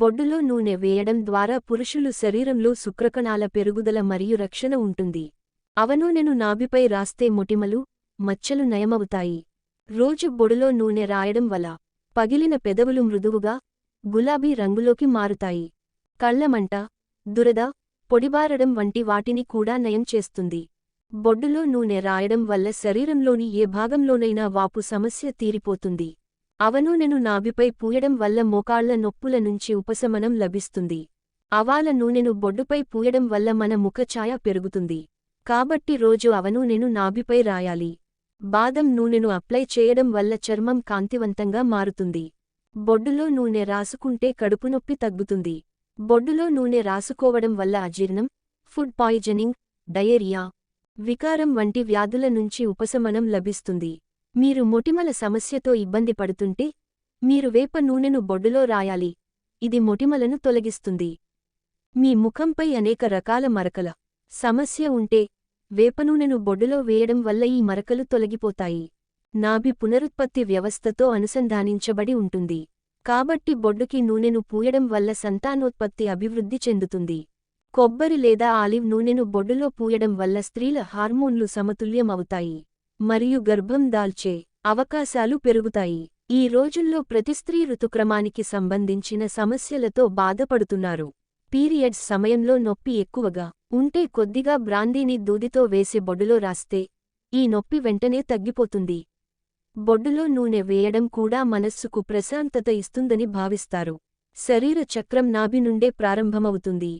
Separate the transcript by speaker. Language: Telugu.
Speaker 1: బొడ్డులో నూనె వేయడం ద్వారా పురుషులు శరీరంలో శుక్రకణాల పెరుగుదల మరియు రక్షణ ఉంటుంది. అవనూనెను నాభిపై రాస్తే మొటిమలు మచ్చలు నయమవుతాయి. రోజు బొడులో నూనె రాయడం వల్ల పగిలిన పెదవులు మృదువుగా గులాబీ రంగులోకి మారుతాయి. కళ్ళమంట దురద పొడిబారడం వంటి వాటిని కూడా నయం చేస్తుంది. బొడ్డులో నూనె రాయడం వల్ల శరీరంలోని ఏ భాగంలోనైనా వాపు సమస్య తీరిపోతుంది. అవనూనెను నాభిపై పూయడం వల్ల మోకాళ్ళ నొప్పుల నుంచి ఉపశమనం లభిస్తుంది. అవాల నూనెను బొడ్డుపై పూయడం వల్ల మన ముఖఛాయ పెరుగుతుంది. కాబట్టి రోజు అవనూనెను నాభిపై రాయాలి. బాదం నూనెను అప్లై చేయడం వల్ల చర్మం కాంతివంతంగా మారుతుంది. బొడ్డులో నూనె రాసుకుంటే కడుపునొప్పి తగ్గుతుంది. బొడ్డులో నూనె రాసుకోవడం వల్ల అజీర్ణం ఫుడ్ పాయిజనింగ్ డయేరియా వికారం వంటి వ్యాధుల నుంచి ఉపశమనం లభిస్తుంది. మీరు మొటిమల సమస్యతో ఇబ్బంది పడుతుంటే మీరు వేప నూనెను బొడ్డులో రాయాలి. ఇది మొటిమలను తొలగిస్తుంది. మీ ముఖంపై అనేక రకాల మరకల సమస్య ఉంటే వేపనూనెను బొడ్డులో వేయడం వల్ల ఈ మరకలు తొలగిపోతాయి. నాభి పునరుత్పత్తి వ్యవస్థతో అనుసంధానించబడి ఉంటుంది. కాబట్టి బొడ్డుకి నూనెను పూయడం వల్ల సంతానోత్పత్తి అభివృద్ధి చెందుతుంది. కొబ్బరి లేదా ఆలివ్ నూనెను బొడ్డులో పూయడం వల్ల స్త్రీల హార్మోన్లు సమతుల్యమవుతాయి. మరియు గర్భం దాల్చే అవకాశాలు పెరుగుతాయి. ఈ రోజుల్లో ప్రతి స్త్రీ ఋతుక్రమానికి సంబంధించిన సమస్యలతో బాధపడుతున్నారు. పీరియడ్స్ సమయంలో నొప్పి ఎక్కువగా ఉంటే కొద్దిగా బ్రాందీని దూదితో వేసి బొడ్డులో రాస్తే ఈ నొప్పి వెంటనే తగ్గిపోతుంది. బొడ్డులో నూనె వేయడం కూడా మనస్సుకు ప్రశాంతత ఇస్తుందని భావిస్తారు. శరీర చక్రం నాభి నుండే ప్రారంభమవుతుంది.